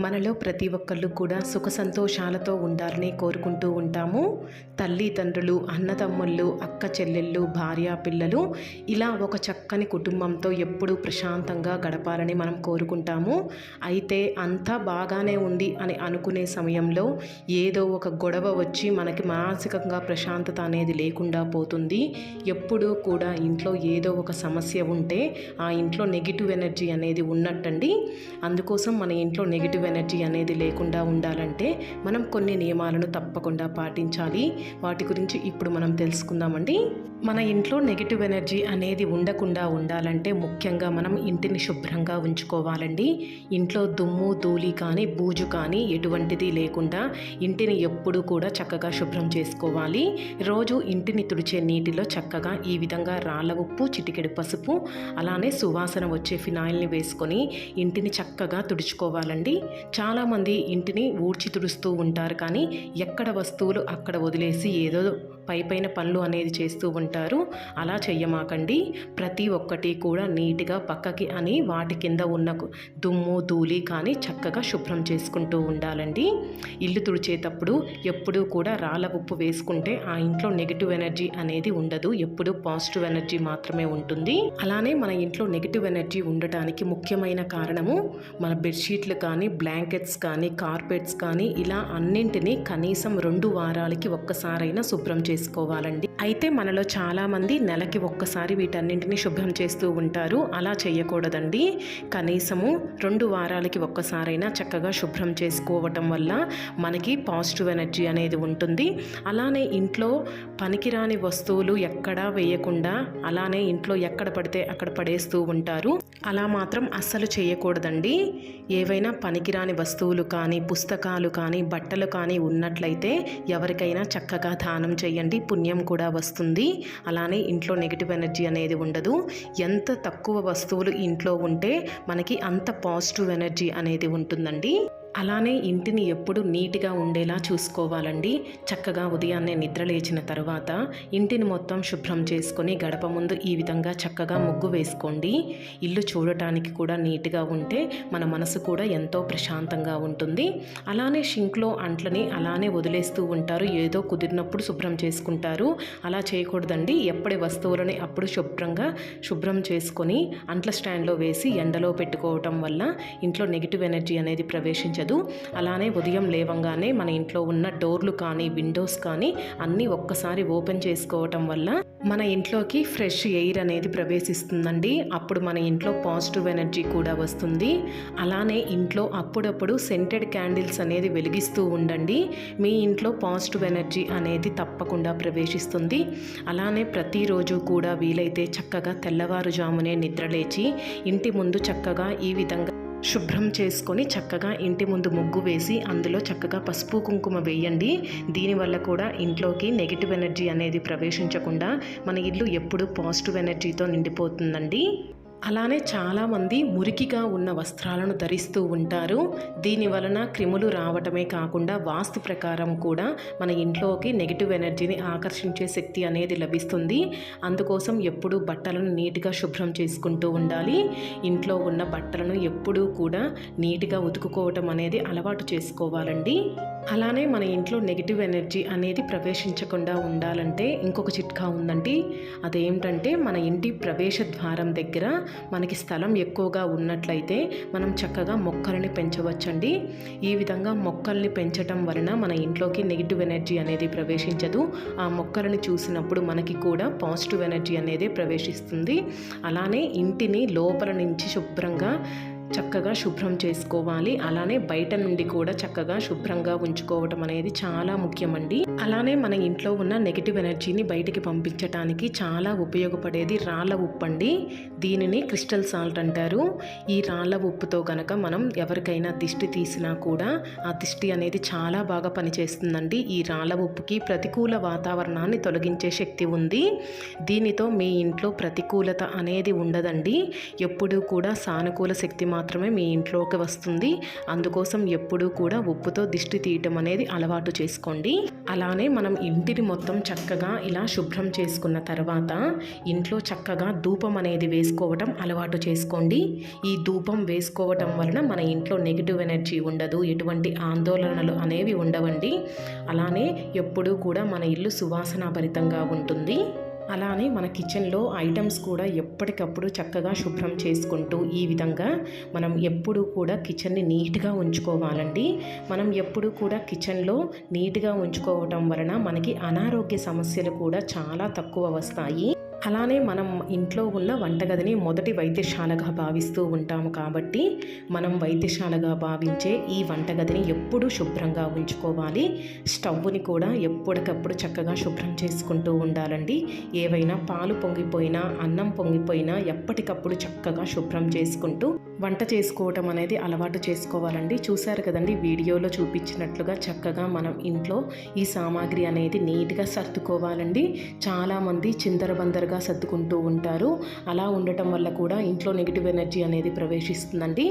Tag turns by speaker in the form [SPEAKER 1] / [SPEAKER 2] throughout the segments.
[SPEAKER 1] మనలో ప్రతి ఒక్కళ్ళు కూడా సుఖ సంతోషాలతో ఉండాలని కోరుకుంటూ ఉంటాము. తల్లిదండ్రులు అన్నదమ్ముళ్ళు అక్క చెల్లెళ్ళు భార్య పిల్లలు ఇలా ఒక చక్కని కుటుంబంతో ఎప్పుడూ ప్రశాంతంగా గడపాలని మనం కోరుకుంటాము. అయితే అంతా బాగానే ఉంది అని అనుకునే సమయంలో ఏదో ఒక గొడవ వచ్చి మనకి మానసికంగా ప్రశాంతత అనేది లేకుండా పోతుంది. ఎప్పుడూ కూడా ఇంట్లో ఏదో ఒక సమస్య ఉంటే ఆ ఇంట్లో నెగిటివ్ ఎనర్జీ అనేది ఉన్నట్టండి. అందుకోసం మన ఇంట్లో నెగిటివ్ ఎనర్జీ అనేది లేకుండా ఉండాలంటే మనం కొన్ని నియమాలను తప్పకుండా పాటించాలి. వాటి గురించి ఇప్పుడు మనం తెలుసుకుందామండి. మన ఇంట్లో నెగిటివ్ ఎనర్జీ అనేది ఉండకుండా ఉండాలంటే ముఖ్యంగా మనం ఇంటిని శుభ్రంగా ఉంచుకోవాలండి. ఇంట్లో దుమ్ము ధూళి కానీ బూజు కానీ ఎటువంటిది లేకుండా ఇంటిని ఎప్పుడూ కూడా చక్కగా శుభ్రం చేసుకోవాలి. రోజు ఇంటిని తుడిచే నీటిలో చక్కగా ఈ విధంగా రాళ్ళ ఉప్పు చిటికెడు పసుపు అలానే సువాసన వచ్చే ఫినాయిల్ని వేసుకొని ఇంటిని చక్కగా తుడుచుకోవాలండి. చాలామంది ఇంటిని ఊడ్చి తుడుస్తూ ఉంటారు కానీ ఎక్కడ వస్తువులు అక్కడ వదిలేసి ఏదో పై పైన పనులు అనేది చేస్తూ ఉంటారు. అలా చెయ్యమాకండి. ప్రతి ఒక్కటి కూడా నీట్గా పక్కకి అని వాటి కింద ఉన్న దుమ్ము ధూళి కానీ చక్కగా శుభ్రం చేసుకుంటూ ఉండాలండి. ఇల్లు తుడిచేటప్పుడు ఎప్పుడూ కూడా రాళ్ళ ఉప్పు వేసుకుంటే ఆ ఇంట్లో నెగిటివ్ ఎనర్జీ అనేది ఉండదు. ఎప్పుడూ పాజిటివ్ ఎనర్జీ మాత్రమే ఉంటుంది. అలానే మన ఇంట్లో నెగిటివ్ ఎనర్జీ ఉండటానికి ముఖ్యమైన కారణము మన బెడ్షీట్లు కానీ బ్లాంకెట్స్ కానీ కార్పెట్స్ కానీ ఇలా అన్నింటినీ కనీసం రెండు వారాలకి ఒక్కసారైనా శుభ్రం చేసుకోవాలండి. అయితే మనలో చాలామంది నెలకి ఒక్కసారి వీటన్నింటినీ శుభ్రం చేస్తూ ఉంటారు. అలా చేయకూడదండి. కనీసము రెండు వారాలకి ఒక్కసారైనా చక్కగా శుభ్రం చేసుకోవటం వల్ల మనకి పాజిటివ్ ఎనర్జీ అనేది ఉంటుంది. అలానే ఇంట్లో పనికిరాని వస్తువులు ఎక్కడా వేయకుండా అలానే ఇంట్లో ఎక్కడ పడితే అక్కడ పడేస్తూ ఉంటారు. అలా మాత్రం అస్సలు చేయకూడదండి. ఏవైనా పనికిరాని వస్తువులు కానీ పుస్తకాలు కానీ బట్టలు కానీ ఉన్నట్లయితే ఎవరికైనా చక్కగా దానం చేయండి. పుణ్యం కూడా వస్తుంది. అలానే ఇంట్లో నెగిటివ్ ఎనర్జీ అనేది ఉండదు. ఎంత తక్కువ వస్తువులు ఇంట్లో ఉంటే మనకి అంత పాజిటివ్ ఎనర్జీ అనేది ఉంటుందండి. అలానే ఇంటిని ఎప్పుడు నీట్గా ఉండేలా చూసుకోవాలండి. చక్కగా ఉదయాన్నే నిద్ర లేచిన తర్వాత ఇంటిని మొత్తం శుభ్రం చేసుకొని గడప ముందు ఈ విధంగా చక్కగా ముగ్గు వేసుకోండి. ఇల్లు చూడటానికి కూడా నీట్గా ఉంటే మన మనసు కూడా ఎంతో ప్రశాంతంగా ఉంటుంది. అలానే షింక్లో అంట్లని అలానే వదిలేస్తూ ఉంటారు. ఏదో కుదిరినప్పుడు శుభ్రం చేసుకుంటారు. అలా చేయకూడదండి. ఎప్పటి వస్తువులని అప్పుడు శుభ్రంగా శుభ్రం చేసుకొని అంట్ల స్టాండ్లో వేసి ఎండలో పెట్టుకోవటం వల్ల ఇంట్లో నెగిటివ్ ఎనర్జీ అనేది ప్రవేశించదు. అలానే ఉదయం లేవంగానే మన ఇంట్లో ఉన్న డోర్లు కానీ విండోస్ కానీ అన్నీ ఒక్కసారి ఓపెన్ చేసుకోవటం వల్ల మన ఇంట్లోకి ఫ్రెష్ ఎయిర్ అనేది ప్రవేశిస్తుందండి. అప్పుడు మన ఇంట్లో పాజిటివ్ ఎనర్జీ కూడా వస్తుంది. అలానే ఇంట్లో అప్పుడప్పుడు సెంటెడ్ క్యాండిల్స్ అనేది వెలిగిస్తూ ఉండండి. మీ ఇంట్లో పాజిటివ్ ఎనర్జీ అనేది తప్పకుండా ప్రవేశిస్తుంది. అలానే ప్రతిరోజు కూడా వీలైతే చక్కగా తెల్లవారుజామునే నిద్రలేచి ఇంటి ముందు చక్కగా ఈ విధంగా శుభ్రం చేసుకొని చక్కగా ఇంటి ముందు ముగ్గు వేసి అందులో చక్కగా పసుపు కుంకుమ వేయండి. దీనివల్ల కూడా ఇంట్లోకి నెగిటివ్ ఎనర్జీ అనేది ప్రవేశించకుండా మన ఇల్లు ఎప్పుడు పాజిటివ్ ఎనర్జీతో నిండిపోతుందండి. అలానే చాలామంది మురికిగా ఉన్న వస్త్రాలను ధరిస్తూ ఉంటారు. దీని వలన క్రిములు రావటమే కాకుండా వాస్తు ప్రకారం కూడా మన ఇంట్లోకి నెగిటివ్ ఎనర్జీని ఆకర్షించే శక్తి అనేది లభిస్తుంది. అందుకోసం ఎప్పుడూ బట్టలను నీట్గా శుభ్రం చేసుకుంటూ ఉండాలి. ఇంట్లో ఉన్న బట్టలను ఎప్పుడూ కూడా నీట్గా ఉతుకుకోవటం అనేది అలవాటు చేసుకోవాలండి. అలానే మన ఇంట్లో నెగిటివ్ ఎనర్జీ అనేది ప్రవేశించకుండా ఉండాలంటే ఇంకొక చిట్కా ఉందండి. అదేమిటంటే మన ఇంటి ప్రవేశ ద్వారం దగ్గర మనకి స్థలం ఎక్కువగా ఉన్నట్లయితే మనం చక్కగా మొక్కల్ని పెంచవచ్చండి. ఈ విధంగా మొక్కల్ని పెంచటం వలన మన ఇంట్లోకి నెగిటివ్ ఎనర్జీ అనేది ప్రవేశించదు. ఆ మొక్కలను చూసినప్పుడు మనకి కూడా పాజిటివ్ ఎనర్జీ అనేది ప్రవేశిస్తుంది. అలానే ఇంటిని లోపల నుంచి శుభ్రంగా చక్కగా శుభ్రం చేసుకోవాలి. అలానే బయట నుండి కూడా చక్కగా శుభ్రంగా ఉంచుకోవటం అనేది చాలా ముఖ్యమండి. అలానే మన ఇంట్లో ఉన్న నెగిటివ్ ఎనర్జీని బయటికి పంపించటానికి చాలా ఉపయోగపడేది రాళ్ళ ఉప్పు అండి. దీనిని క్రిస్టల్ సాల్ట్ అంటారు. ఈ రాళ్ళ ఉప్పుతో కనుక మనం ఎవరికైనా దిష్టి తీసినా కూడా ఆ దిష్టి అనేది చాలా బాగా పనిచేస్తుందండి. ఈ రాళ్ళ ఉప్పుకి ప్రతికూల వాతావరణాన్ని తొలగించే శక్తి ఉంది. దీనితో మీ ఇంట్లో ప్రతికూలత అనేది ఉండదండి. ఎప్పుడూ కూడా సానుకూల శక్తి మాత్రమే మీ ఇంట్లోకి వస్తుంది. అందుకోసం ఎప్పుడూ కూడా ఉప్పుతో దిష్టి తీయటం అనేది అలవాటు చేసుకోండి. అలా అలానే మనం ఇంటిని మొత్తం చక్కగా ఇలా శుభ్రం చేసుకున్న తర్వాత ఇంట్లో చక్కగా ధూపం అనేది వేసుకోవటం అలవాటు చేసుకోండి. ఈ ధూపం వేసుకోవటం వలన మన ఇంట్లో నెగిటివ్ ఎనర్జీ ఉండదు ఎటువంటి ఆందోళనలు అనేవి ఉండవండి. అలానే ఎప్పుడూ కూడా మన ఇల్లు సువాసనాభరితంగా ఉంటుంది. అలానే మన కిచెన్లో ఐటమ్స్ కూడా ఎప్పటికప్పుడు చక్కగా శుభ్రం చేసుకుంటూ ఈ విధంగా మనం ఎప్పుడు కూడా కిచెన్ని నీట్గా ఉంచుకోవాలండి. మనం ఎప్పుడు కూడా కిచెన్లో నీట్గా ఉంచుకోవటం వలన మనకి అనారోగ్య సమస్యలు కూడా చాలా తక్కువ వస్తాయి. అలానే మనం ఇంట్లో ఉన్న వంటగదిని మొదటి వైద్యశాలగా భావిస్తూ ఉంటాము కాబట్టి మనం వైద్యశాలగా భావించే ఈ వంటగదిని ఎప్పుడూ శుభ్రంగా ఉంచుకోవాలి. స్టవ్ని కూడా ఎప్పటికప్పుడు చక్కగా శుభ్రం చేసుకుంటూ ఉండాలండి. ఏవైనా పాలు పొంగిపోయినా అన్నం పొంగిపోయినా ఎప్పటికప్పుడు చక్కగా శుభ్రం చేసుకుంటూ వంట చేసుకోవటం అనేది అలవాటు చేసుకోవాలండి. చూశారు కదండి వీడియోలో చూపించినట్లుగా చక్కగా మనం ఇంట్లో ఈ సామాగ్రి అనేది నీట్గా సర్దుకోవాలండి. చాలామంది చిందరబందరగా సర్దుకుంటూ ఉంటారు. అలా ఉండటం వల్ల కూడా ఇంట్లో నెగిటివ్ ఎనర్జీ అనేది ప్రవేశిస్తుందండి.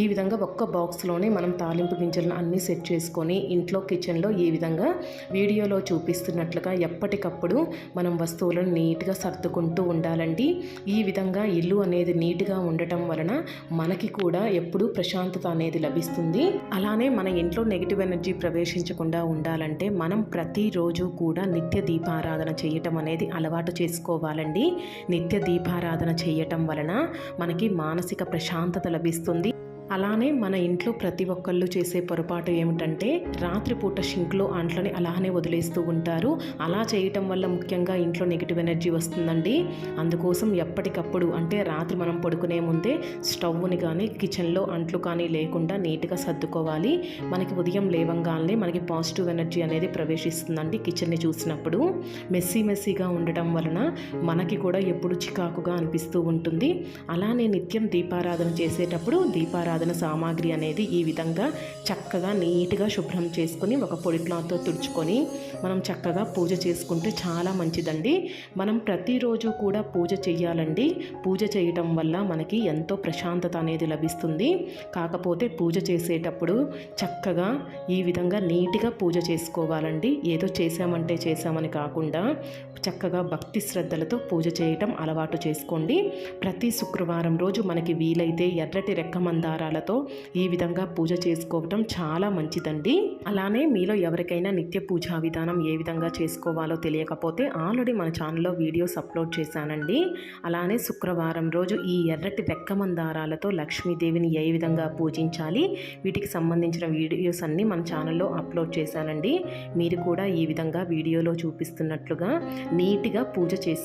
[SPEAKER 1] ఈ విధంగా ఒక్క బాక్స్లోనే మనం తాలింపు గింజలను అన్నీ సెట్ చేసుకొని ఇంట్లో కిచెన్లో ఈ విధంగా వీడియోలో చూపిస్తున్నట్లుగా ఎప్పటికప్పుడు మనం వస్తువులను నీట్గా సర్దుకుంటూ ఉండాలండి. ఈ విధంగా ఇల్లు అనేది నీట్గా ఉండటం వలన మనకి కూడా ఎప్పుడూ ప్రశాంతత అనేది లభిస్తుంది. అలానే మన ఇంట్లో నెగిటివ్ ఎనర్జీ ప్రవేశించకుండా ఉండాలంటే మనం ప్రతిరోజు కూడా నిత్య దీపారాధన చేయటం అనేది అలవాటు చేసుకోవాలి చేసుకోవాలండి నిత్య దీపారాధన చేయటం వలన మనకి మానసిక ప్రశాంతత లభిస్తుంది. అలానే మన ఇంట్లో ప్రతి ఒక్కళ్ళు చేసే పొరపాటు ఏమిటంటే రాత్రిపూట షింక్లో అంట్లని అలానే వదిలేస్తూ ఉంటారు. అలా చేయటం వల్ల ముఖ్యంగా ఇంట్లో నెగిటివ్ ఎనర్జీ వస్తుందండి. అందుకోసం ఎప్పటికప్పుడు అంటే రాత్రి మనం పడుకునే ముందే స్టవ్ని కానీ కిచెన్లో అంట్లు కానీ లేకుండా నీట్గా సర్దుకోవాలి. మనకి ఉదయం లేవంగానే మనకి పాజిటివ్ ఎనర్జీ అనేది ప్రవేశిస్తుందండి కిచెన్ని చూసినప్పుడు. మెస్సీ మెస్సీగా ఉండటం వలన మనకి కూడా ఎప్పుడు చికాకుగా అనిపిస్తూ ఉంటుంది. అలానే నిత్యం దీపారాధన చేసేటప్పుడు దీపారాధన సామాగ్రి అనేది ఈ విధంగా చక్కగా నీట్గా శుభ్రం చేసుకొని ఒక పొడి క్లాత్తో తుడుచుకొని మనం చక్కగా పూజ చేసుకుంటే చాలా మంచిదండి. మనం ప్రతిరోజు కూడా పూజ చేయాలండి పూజ చేయటం వల్ల మనకి ఎంతో ప్రశాంతత అనేది లభిస్తుంది. కాకపోతే పూజ చేసేటప్పుడు చక్కగా ఈ విధంగా నీట్గా పూజ చేసుకోవాలండి. ఏదో చేసామంటే చేసామని కాకుండా చక్కగా భక్తి శ్రద్ధలతో పూజ చేయటం అలవాటు చేసుకోండి. ప్రతి శుక్రవారం రోజు మనకి వీలైతే ఎర్రటి రెక్క మందారాలతో ఈ విధంగా పూజ చేసుకోవటం చాలా మంచిదండి. అలానే మీలో ఎవరికైనా నిత్య పూజా విధానం ఏ విధంగా చేసుకోవాలో తెలియకపోతే ఆల్రెడీ మన ఛానల్లో వీడియోస్ అప్లోడ్ చేశానండి. అలానే శుక్రవారం రోజు ఈ ఎర్రటి రెక్క మందారాలతో లక్ష్మీదేవిని ఏ విధంగా పూజించాలి వీటికి సంబంధించిన వీడియోస్ అన్నీ మన ఛానల్లో అప్లోడ్ చేశానండి. మీరు కూడా ఈ విధంగా వీడియోలో చూపిస్తున్నట్లుగా నీట్గా పూజ చేసి